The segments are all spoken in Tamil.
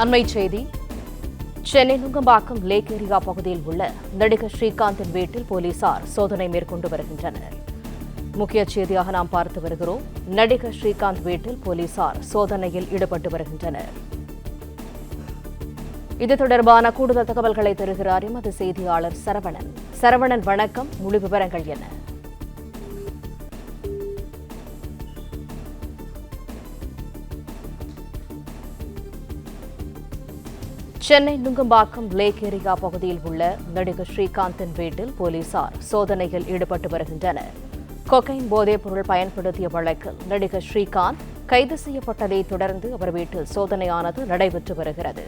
அண்மை செய்தி. சென்னை நுங்கம்பாக்கம் லேக் ஏரியா பகுதியில் உள்ள நடிகர் ஸ்ரீகாந்தின் வீட்டில் போலீசார் சோதனை மேற்கொண்டு வருகின்றனர். முக்கிய செய்தியாக நாம் பார்த்து வருகிறோம். நடிகர் ஸ்ரீகாந்த் வீட்டில் போலீசார் சோதனையில் ஈடுபட்டு வருகின்றனர். இது தொடர்பான கூடுதல் தகவல்களை தருகிறார் எமது செய்தியாளர் சரவணன். சரவணன் வணக்கம். முழு விவரங்கள் என்ன? சென்னை நுங்கம்பாக்கம் லேக் ஏரியா பகுதியில் உள்ள நடிகர் ஸ்ரீகாந்தின் வீட்டில் போலீசார் சோதனையில் ஈடுபட்டு வருகின்றனர். கொக்கைன் போதைப் பொருள் பயன்படுத்திய வழக்கில் நடிகர் ஸ்ரீகாந்த் கைது செய்யப்பட்டதை தொடர்ந்து அவர் வீட்டில் சோதனையானது நடைபெற்று வருகிறது.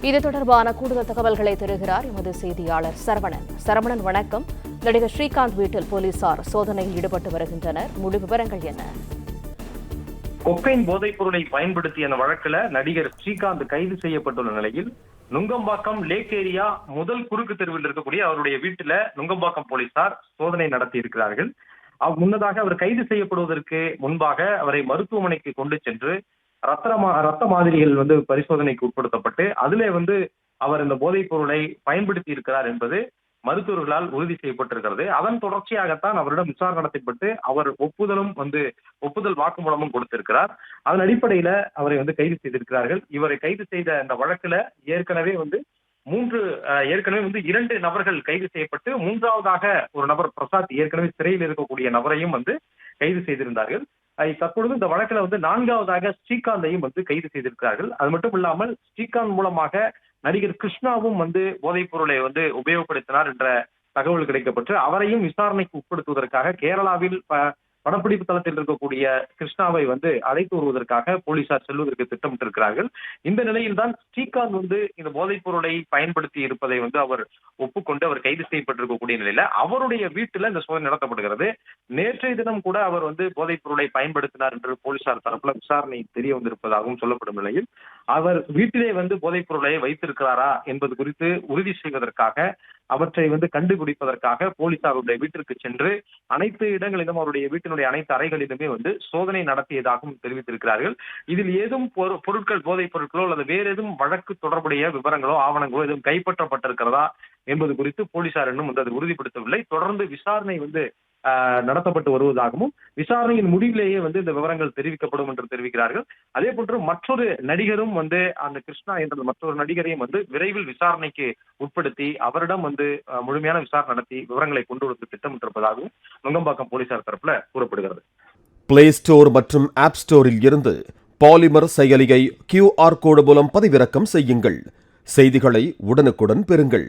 இது தொடர்பான கூடுதல் தகவல்களை தருகிறார் எமது செய்தியாளர் சரவணன். சரவணன் வணக்கம். நடிகர் ஸ்ரீகாந்த் வீட்டில் போலீசார் சோதனையில் ஈடுபட்டு வருகின்றனர். முழு விவரங்கள் என்ன? கொக்கைன் போதைப் பொருளை பயன்படுத்திய வழக்கில் வழக்குல நடிகர் ஸ்ரீகாந்த் கைது செய்யப்பட்டுள்ள நிலையில் நுங்கம்பாக்கம் லேக் ஏரியா முதல் குறுக்கு தெருவில் இருக்கக்கூடிய அவருடைய வீட்டுல நுங்கம்பாக்கம் போலீசார் சோதனை நடத்தி இருக்கிறார்கள் அவ் முன்னதாக அவர் கைது செய்யப்படுவதற்கு முன்பாக அவரை மருத்துவமனைக்கு கொண்டு சென்று ரத்த ரத்த மாதிரிகள் வந்து பரிசோதனைக்கு உட்படுத்தப்பட்டு அதிலே வந்து அவர் இந்த போதைப் பொருளை பயன்படுத்தி இருக்கிறார் என்பது மருத்துவர்களால் உறுதி செய்யப்பட்டிருக்கிறது. அதன் தொடர்ச்சியாகத்தான் அவரிடம் விசாரணை நடத்தப்பட்டு அவர் ஒப்புதலும் வந்து ஒப்புதல் வாக்குமூலமும் கொடுத்திருக்கிறார். அதன் அடிப்படையில அவரை வந்து கைது செய்திருக்கிறார்கள். இவரை கைது செய்த அந்த வழக்குல ஏற்கனவே வந்து மூன்று ஏற்கனவே வந்து இரண்டு நபர்கள் கைது செய்யப்பட்டு மூன்றாவதாக ஒரு நபர் பிரசாத் ஏற்கனவே சிறையில் இருக்கக்கூடிய நபரையும் வந்து கைது செய்திருந்தார்கள். தற்பொழுது இந்த வழக்குல வந்து நான்காவதாக ஸ்ரீகாந்தையும் வந்து கைது செய்திருக்கிறார்கள். அது மட்டும் இல்லாமல் ஸ்ரீகாந்த் மூலமாக நடிகர் கிருஷ்ணாவும் வந்து போதைப் பொருளை வந்து உபயோகப்படுத்தினார் என்ற தகவல் கிடைக்கப்பட்டு அவரையும் விசாரணைக்கு உட்படுத்துவதற்காக கேரளாவில் படப்பிடிப்பு தளத்தில் இருக்கக்கூடிய கிருஷ்ணாவை வந்து அழைத்து வருவதற்காக போலீசார் செல்வதற்கு திட்டமிட்டிருக்கிறார்கள். இந்த நிலையில்தான் ஸ்ரீகாந்த் வந்து இந்த போதைப் பொருளை பயன்படுத்தி இருப்பதை வந்து அவர் ஒப்புக்கொண்டு அவர் கைது செய்யப்பட்டிருக்கக்கூடிய நிலையில அவருடைய வீட்டுல இந்த சோதனை நடத்தப்படுகிறது. நேற்றைய தினம் கூட அவர் வந்து போதைப் பொருளை பயன்படுத்தினார் என்று போலீசார் தரப்புல விசாரணை தெரிய வந்திருப்பதாகவும் சொல்லப்படும் நிலையில் அவர் வீட்டிலே வந்து போதைப் பொருளை வைத்திருக்கிறாரா என்பது குறித்து உறுதி செய்வதற்காக அவற்றை வந்து கண்டுபிடிப்பதற்காக போலீசாருடைய வீட்டிற்கு சென்று அனைத்து இடங்களிலும் அவருடைய வீட்டினுடைய அனைத்து அறைகளிலுமே வந்து சோதனை நடத்தியதாகவும் தெரிவித்திருக்கிறார்கள். இதில் ஏதும் பொரு- பொருட்கள் போதைப் பொருட்களோ அல்லது வேறு எதுவும் வழக்கு தொடர்புடைய விவரங்களோ ஆவணங்களோ எதுவும் கைப்பற்றப்பட்டிருக்கிறதா என்பது குறித்து போலீசார் இன்னும் வந்து அதை உறுதிப்படுத்தவில்லை. தொடர்ந்து விசாரணை வந்து நடத்தப்பட்டு வருவதாகவும் விசாரணையின் முடிவிலேயே வந்து இந்த விவரங்கள் தெரிவிக்கப்படும் என்று தெரிவிக்கிறார்கள். அதே போன்று மற்றொரு நடிகரும் வந்து அந்த கிருஷ்ணா என்ற மற்றொரு நடிகரையும் வந்து விரைவில் விசாரணைக்கு உட்படுத்தி அவரிடம் வந்து முழுமையான விசாரணை நடத்தி விவரங்களை கொண்டு வந்து திட்டமிட்டிருப்பதாகவும் நுங்கம்பாக்கம் போலீசார் தரப்புல கூறப்படுகிறது. பிளே ஸ்டோர் மற்றும் ஆப் ஸ்டோரில் இருந்து பாலிமர் செயலியை கியூஆர் கோடு மூலம் பதிவிறக்கம் செய்யுங்கள். செய்திகளை உடனுக்குடன் பெறுங்கள்.